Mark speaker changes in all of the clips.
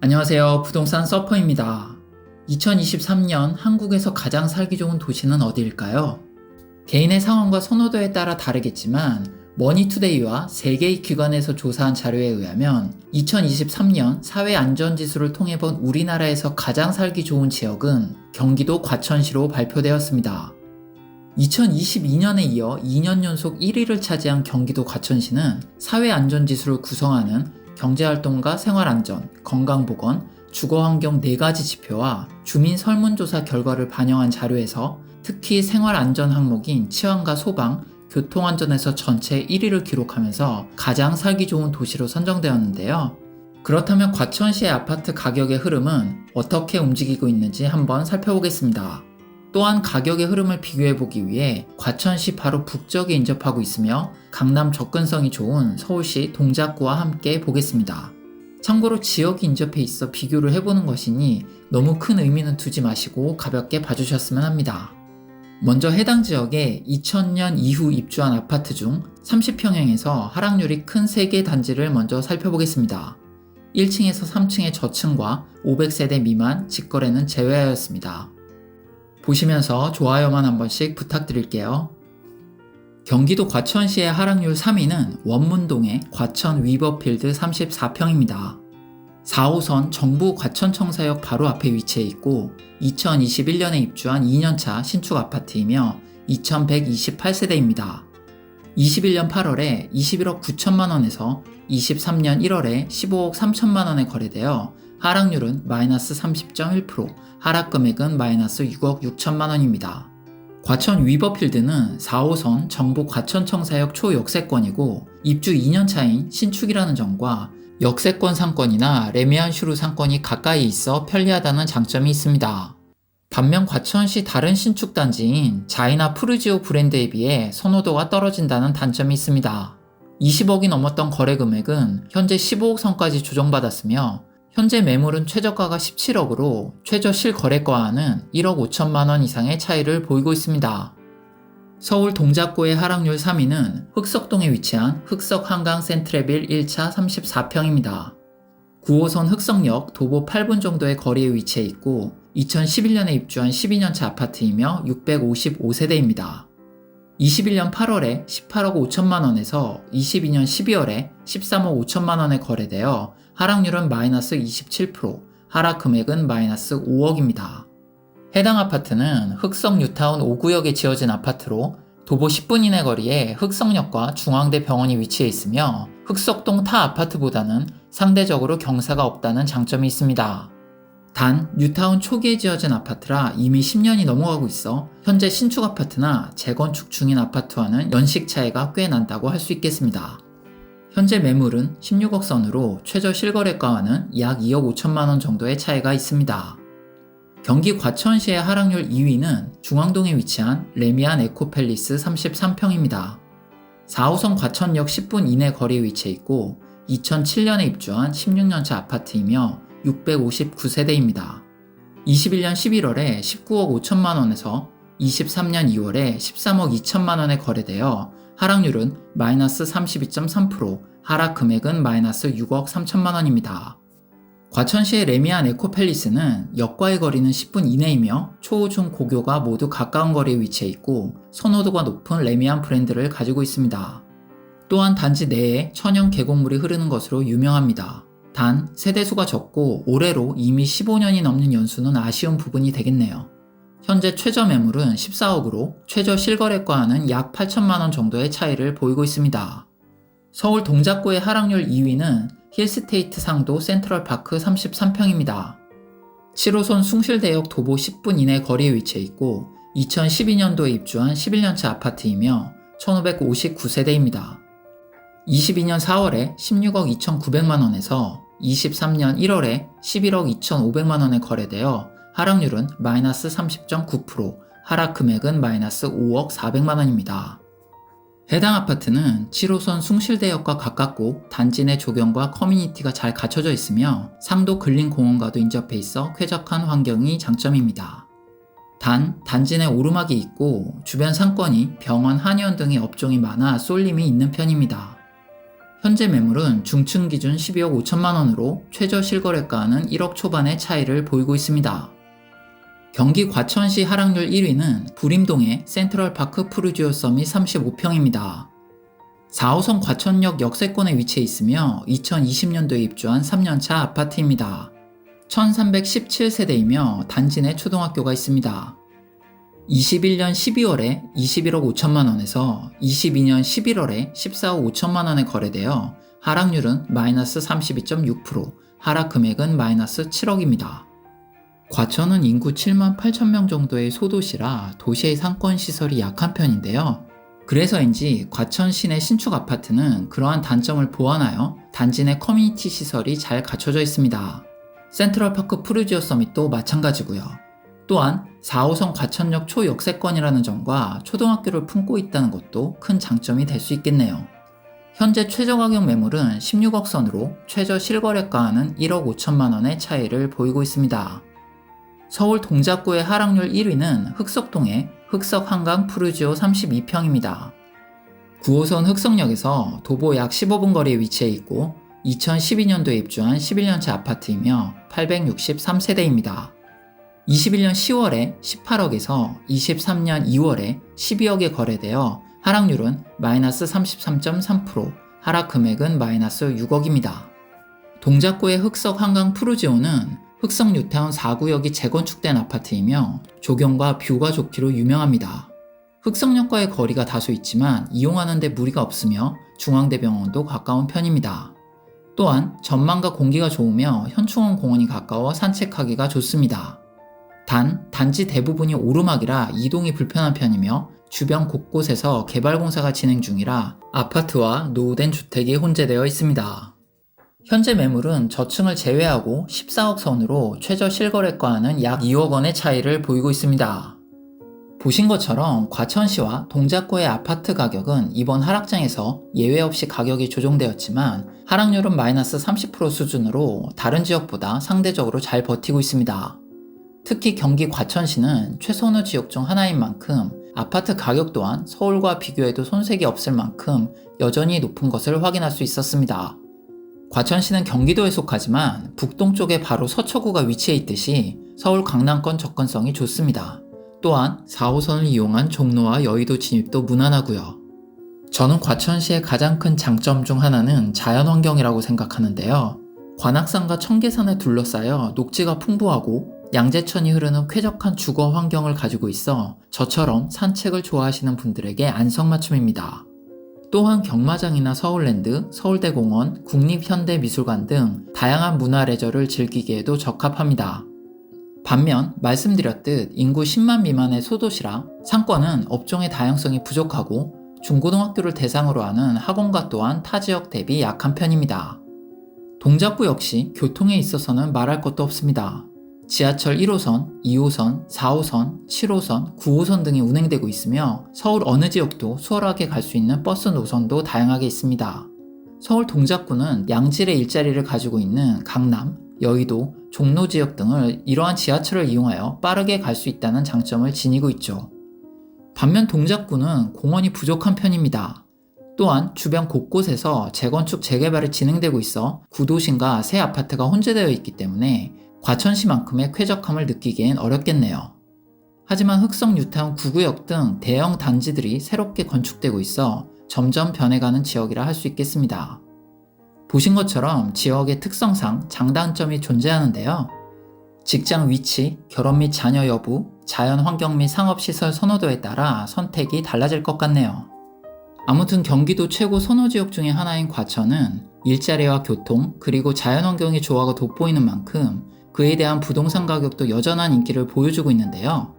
Speaker 1: 안녕하세요. 부동산 서퍼입니다. 2023년 한국에서 가장 살기 좋은 도시는 어디일까요? 개인의 상황과 선호도에 따라 다르겠지만 머니투데이와 세계의 기관에서 조사한 자료에 의하면 2023년 사회 안전지수를 통해 본 우리나라에서 가장 살기 좋은 지역은 경기도 과천시로 발표되었습니다. 2022년에 이어 2년 연속 1위를 차지한 경기도 과천시는 사회 안전지수를 구성하는 경제활동과 생활안전, 건강보건, 주거환경 4가지 지표와 주민 설문조사 결과를 반영한 자료에서 특히 생활안전 항목인 치안과 소방, 교통안전에서 전체 1위를 기록하면서 가장 살기 좋은 도시로 선정되었는데요. 그렇다면 과천시의 아파트 가격의 흐름은 어떻게 움직이고 있는지 한번 살펴보겠습니다. 또한 가격의 흐름을 비교해 보기 위해 과천시 바로 북쪽에 인접하고 있으며 강남 접근성이 좋은 서울시 동작구와 함께 보겠습니다. 참고로 지역이 인접해 있어 비교를 해보는 것이니 너무 큰 의미는 두지 마시고 가볍게 봐주셨으면 합니다. 먼저 해당 지역에 2000년 이후 입주한 아파트 중 30평형에서 하락률이 큰 3개 단지를 먼저 살펴보겠습니다. 1층에서 3층의 저층과 500세대 미만 직거래는 제외하였습니다. 보시면서 좋아요만 한 번씩 부탁드릴게요. 경기도 과천시의 하락률 3위는 원문동의 과천 위버필드 34평입니다. 4호선 정부 과천청사역 바로 앞에 위치해 있고 2021년에 입주한 2년차 신축 아파트이며 2128세대입니다. 21년 8월에 21억 9천만 원에서 23년 1월에 15억 3천만 원에 거래되어 하락률은 마이너스 30.1%, 하락 금액은 마이너스 6억 6천만 원입니다. 과천 위버필드는 4호선 정부 과천청사역 초역세권이고 입주 2년 차인 신축이라는 점과 역세권 상권이나 레미안 슈루 상권이 가까이 있어 편리하다는 장점이 있습니다. 반면 과천시 다른 신축 단지인 자이나 푸르지오 브랜드에 비해 선호도가 떨어진다는 단점이 있습니다. 20억이 넘었던 거래 금액은 현재 15억 선까지 조정받았으며 현재 매물은 최저가가 17억으로 최저 실거래가와는 1억 5천만 원 이상의 차이를 보이고 있습니다. 서울 동작구의 하락률 3위는 흑석동에 위치한 흑석 한강 센트레빌 1차 34평입니다. 9호선 흑석역 도보 8분 정도의 거리에 위치해 있고 2011년에 입주한 12년차 아파트이며 655세대입니다. 21년 8월에 18억 5천만 원에서 22년 12월에 13억 5천만 원에 거래되어 하락률은 마이너스 27%, 하락 금액은 마이너스 5억입니다. 해당 아파트는 흑성 뉴타운 5구역에 지어진 아파트로 도보 10분 이내 거리에 흑성역과 중앙대 병원이 위치해 있으며 흑석동 타 아파트보다는 상대적으로 경사가 없다는 장점이 있습니다. 단, 뉴타운 초기에 지어진 아파트라 이미 10년이 넘어가고 있어 현재 신축 아파트나 재건축 중인 아파트와는 연식 차이가 꽤 난다고 할 수 있겠습니다. 현재 매물은 16억 선으로 최저 실거래가와는 약 2억 5천만 원 정도의 차이가 있습니다. 경기 과천시의 하락률 2위는 중앙동에 위치한 레미안 에코팰리스 33평입니다. 4호선 과천역 10분 이내 거리에 위치해 있고 2007년에 입주한 16년차 아파트이며 659세대입니다. 21년 11월에 19억 5천만 원에서 23년 2월에 13억 2천만 원에 거래되어 하락률은 마이너스 32.3%, 하락 금액은 마이너스 6억 3천만 원입니다. 과천시의 레미안 에코팰리스는 역과의 거리는 10분 이내이며 초, 중, 고교가 모두 가까운 거리에 위치해 있고 선호도가 높은 레미안 브랜드를 가지고 있습니다. 또한 단지 내에 천연 계곡물이 흐르는 것으로 유명합니다. 단 세대수가 적고 올해로 이미 15년이 넘는 연수는 아쉬운 부분이 되겠네요. 현재 최저 매물은 14억으로 최저 실거래가와는 약 8천만 원 정도의 차이를 보이고 있습니다. 서울 동작구의 하락률 2위는 힐스테이트 상도 센트럴파크 33평입니다. 7호선 숭실대역 도보 10분 이내 거리에 위치해 있고 2012년도에 입주한 11년차 아파트이며 1559세대입니다. 22년 4월에 16억 2,900만 원에서 23년 1월에 11억 2,500만 원에 거래되어 하락률은 마이너스 30.9%, 하락 금액은 마이너스 5억 400만 원입니다. 해당 아파트는 7호선 숭실대역과 가깝고 단지 내 조경과 커뮤니티가 잘 갖춰져 있으며 상도 근린공원과도 인접해 있어 쾌적한 환경이 장점입니다. 단, 단지 내 오르막이 있고 주변 상권이 병원, 한의원 등의 업종이 많아 쏠림이 있는 편입니다. 현재 매물은 중층 기준 12억 5천만 원으로 최저 실거래가는 1억 초반의 차이를 보이고 있습니다. 경기 과천시 하락률 1위는 부림동의 센트럴파크 푸르지오 썸이 35평입니다. 4호선 과천역 역세권에 위치해 있으며 2020년도에 입주한 3년차 아파트입니다. 1317세대이며 단지 내 초등학교가 있습니다. 21년 12월에 21억 5천만 원에서 22년 11월에 14억 5천만 원에 거래되어 하락률은 마이너스 32.6%, 하락 금액은 마이너스 7억입니다. 과천은 인구 7만 8천 명 정도의 소도시라 도시의 상권 시설이 약한 편인데요. 그래서인지 과천 시내 신축 아파트는 그러한 단점을 보완하여 단지 내 커뮤니티 시설이 잘 갖춰져 있습니다. 센트럴파크 푸르지오 서밋도 마찬가지고요. 또한 4호선 과천역 초역세권이라는 점과 초등학교를 품고 있다는 것도 큰 장점이 될 수 있겠네요. 현재 최저 가격 매물은 16억 선으로 최저 실거래가는 1억 5천만 원의 차이를 보이고 있습니다. 서울 동작구의 하락률 1위는 흑석동의 흑석 한강 푸르지오 32평입니다. 9호선 흑석역에서 도보 약 15분 거리에 위치해 있고 2012년도에 입주한 11년차 아파트이며 863세대입니다. 21년 10월에 18억에서 23년 2월에 12억에 거래되어 하락률은 마이너스 33.3%, 하락 금액은 마이너스 6억입니다. 동작구의 흑석 한강 푸르지오는 흑석 뉴타운 4구역이 재건축된 아파트이며 조경과 뷰가 좋기로 유명합니다. 흑석역과의 거리가 다소 있지만 이용하는 데 무리가 없으며 중앙대병원도 가까운 편입니다. 또한 전망과 공기가 좋으며 현충원 공원이 가까워 산책하기가 좋습니다. 단, 단지 대부분이 오르막이라 이동이 불편한 편이며 주변 곳곳에서 개발 공사가 진행 중이라 아파트와 노후된 주택이 혼재되어 있습니다. 현재 매물은 저층을 제외하고 14억 선으로 최저 실거래가는 약 2억 원의 차이를 보이고 있습니다. 보신 것처럼 과천시와 동작구의 아파트 가격은 이번 하락장에서 예외 없이 가격이 조정되었지만 하락률은 마이너스 30% 수준으로 다른 지역보다 상대적으로 잘 버티고 있습니다. 특히 경기 과천시는 최선호 지역 중 하나인 만큼 아파트 가격 또한 서울과 비교해도 손색이 없을 만큼 여전히 높은 것을 확인할 수 있었습니다. 과천시는 경기도에 속하지만 북동쪽에 바로 서초구가 위치해 있듯이 서울 강남권 접근성이 좋습니다. 또한 4호선을 이용한 종로와 여의도 진입도 무난하고요. 저는 과천시의 가장 큰 장점 중 하나는 자연환경이라고 생각하는데요. 관악산과 청계산에 둘러싸여 녹지가 풍부하고 양재천이 흐르는 쾌적한 주거 환경을 가지고 있어 저처럼 산책을 좋아하시는 분들에게 안성맞춤입니다. 또한 경마장이나 서울랜드, 서울대공원, 국립현대미술관 등 다양한 문화 레저를 즐기기에도 적합합니다. 반면 말씀드렸듯 인구 10만 미만의 소도시라 상권은 업종의 다양성이 부족하고 중고등학교를 대상으로 하는 학원가 또한 타 지역 대비 약한 편입니다. 동작구 역시 교통에 있어서는 말할 것도 없습니다. 지하철 1호선, 2호선, 4호선, 7호선, 9호선 등이 운행되고 있으며 서울 어느 지역도 수월하게 갈 수 있는 버스 노선도 다양하게 있습니다. 서울 동작구는 양질의 일자리를 가지고 있는 강남, 여의도, 종로 지역 등을 이러한 지하철을 이용하여 빠르게 갈 수 있다는 장점을 지니고 있죠. 반면 동작구는 공원이 부족한 편입니다. 또한 주변 곳곳에서 재건축 재개발이 진행되고 있어 구도심과 새 아파트가 혼재되어 있기 때문에 과천시만큼의 쾌적함을 느끼기엔 어렵겠네요. 하지만 흑성 뉴타운 구구역 등 대형 단지들이 새롭게 건축되고 있어 점점 변해가는 지역이라 할 수 있겠습니다. 보신 것처럼 지역의 특성상 장단점이 존재하는데요. 직장 위치, 결혼 및 자녀 여부, 자연 환경 및 상업시설 선호도에 따라 선택이 달라질 것 같네요. 아무튼 경기도 최고 선호 지역 중의 하나인 과천은 일자리와 교통, 그리고 자연 환경이 좋아가 돋보이는 만큼 그에 대한 부동산 가격도 여전한 인기를 보여주고 있는데요.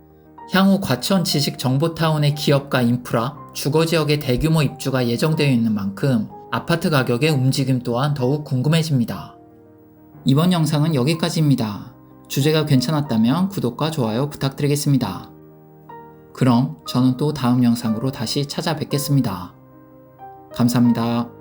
Speaker 1: 향후 과천 지식 정보타운의 기업과 인프라, 주거 지역의 대규모 입주가 예정되어 있는 만큼 아파트 가격의 움직임 또한 더욱 궁금해집니다. 이번 영상은 여기까지입니다. 주제가 괜찮았다면 구독과 좋아요 부탁드리겠습니다. 그럼 저는 또 다음 영상으로 다시 찾아뵙겠습니다. 감사합니다.